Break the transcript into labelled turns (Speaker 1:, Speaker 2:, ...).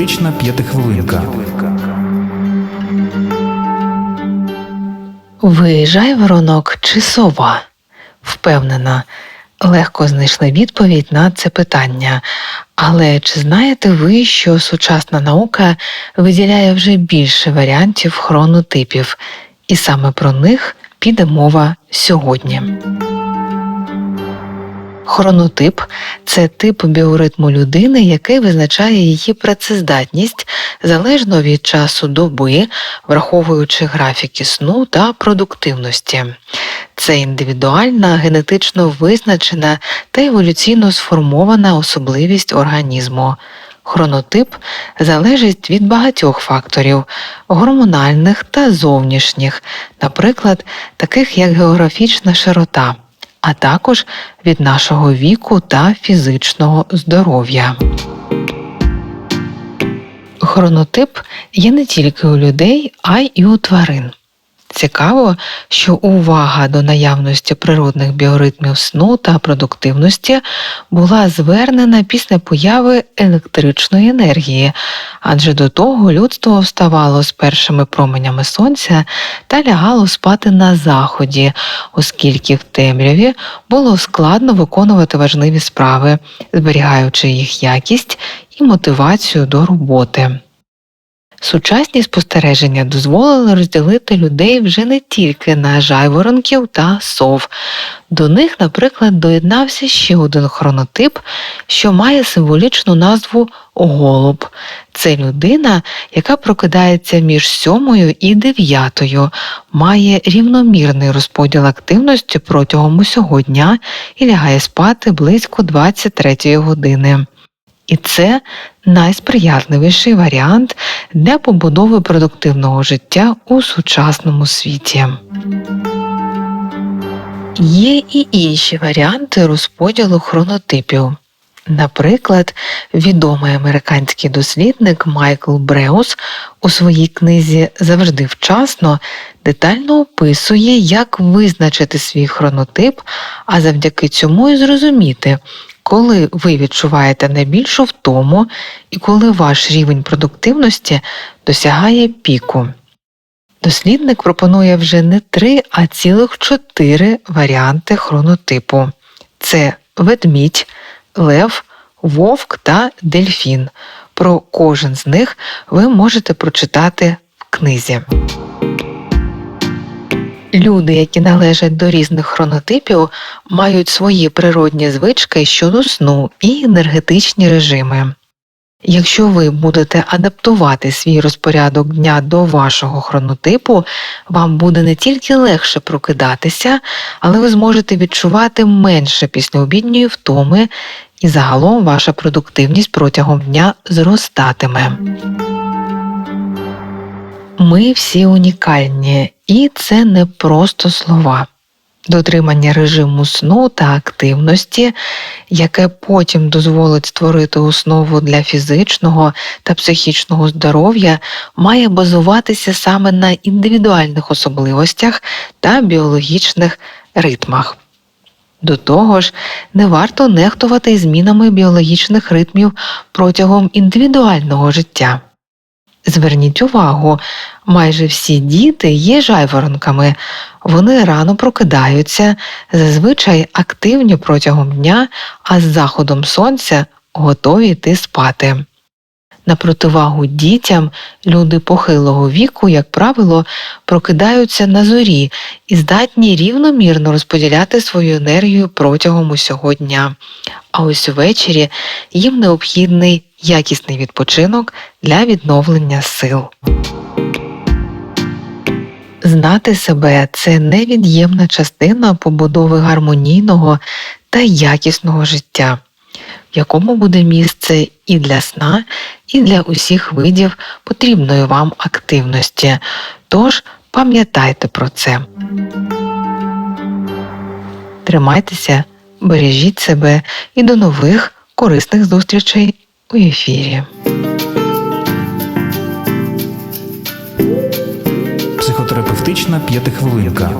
Speaker 1: Психотерапевтична п'ятихвилинка.
Speaker 2: Ви жайворонок чи сова? Впевнена, легко знайшли відповідь на це питання. Але чи знаєте ви, що сучасна наука виділяє вже більше варіантів хронотипів, і саме про них піде мова сьогодні? Хронотип це тип біоритму людини, який визначає її працездатність залежно від часу доби, враховуючи графіки сну та продуктивності. Це індивідуальна, генетично визначена та еволюційно сформована особливість організму. Хронотип залежить від багатьох факторів гормональних та зовнішніх, наприклад, таких як географічна широта, а також від нашого віку та фізичного здоров'я. Хронотип є не тільки у людей, а й у тварин. Цікаво, що увага до наявності природних біоритмів сну та продуктивності була звернена після появи електричної енергії, адже до того людство вставало з першими променями сонця та лягало спати на заході, оскільки в темряві було складно виконувати важливі справи, зберігаючи їх якість і мотивацію до роботи. Сучасні спостереження дозволили розділити людей вже не тільки на жайворонків та сов. До них, наприклад, доєднався ще один хронотип, що має символічну назву голуб. Це людина, яка прокидається між сьомою і дев'ятою, має рівномірний розподіл активності протягом усього дня і лягає спати близько 23 години. І це найсприятливіший варіант для побудови продуктивного життя у сучасному світі. Є і інші варіанти розподілу хронотипів. Наприклад, відомий американський дослідник Майкл Бреус у своїй книзі Завжди вчасно детально описує, як визначити свій хронотип, а завдяки цьому і зрозуміти, коли ви відчуваєте найбільшу втому і коли ваш рівень продуктивності досягає піку. Дослідник пропонує вже не три, а цілих чотири варіанти хронотипу: це ведмідь, лев, вовк та дельфін. Про кожен з них ви можете прочитати в книзі. Люди, які належать до різних хронотипів, мають свої природні звички щодо сну і енергетичні режими. Якщо ви будете адаптувати свій розпорядок дня до вашого хронотипу, вам буде не тільки легше прокидатися, але ви зможете відчувати менше післяобідньої втоми, і загалом ваша продуктивність протягом дня зростатиме. Ми всі унікальні, і це не просто слова. Дотримання режиму сну та активності, яке потім дозволить створити основу для фізичного та психічного здоров'я, має базуватися саме на індивідуальних особливостях та біологічних ритмах. До того ж, не варто нехтувати змінами біологічних ритмів протягом індивідуального життя. Зверніть увагу, майже всі діти є жайворонками, вони рано прокидаються, зазвичай активні протягом дня, а з заходом сонця готові йти спати. На противагу дітям люди похилого віку, як правило, прокидаються на зорі і здатні рівномірно розподіляти свою енергію протягом усього дня. А ось увечері їм необхідний якісний відпочинок для відновлення сил. Знати себе це невід'ємна частина побудови гармонійного та якісного життя, в якому буде місце і для сна, і для усіх видів потрібної вам активності. Тож пам'ятайте про це. Тримайтеся, бережіть себе і до нових корисних зустрічей у ефірі.
Speaker 1: Психотерапевтична п'ятихвилинка.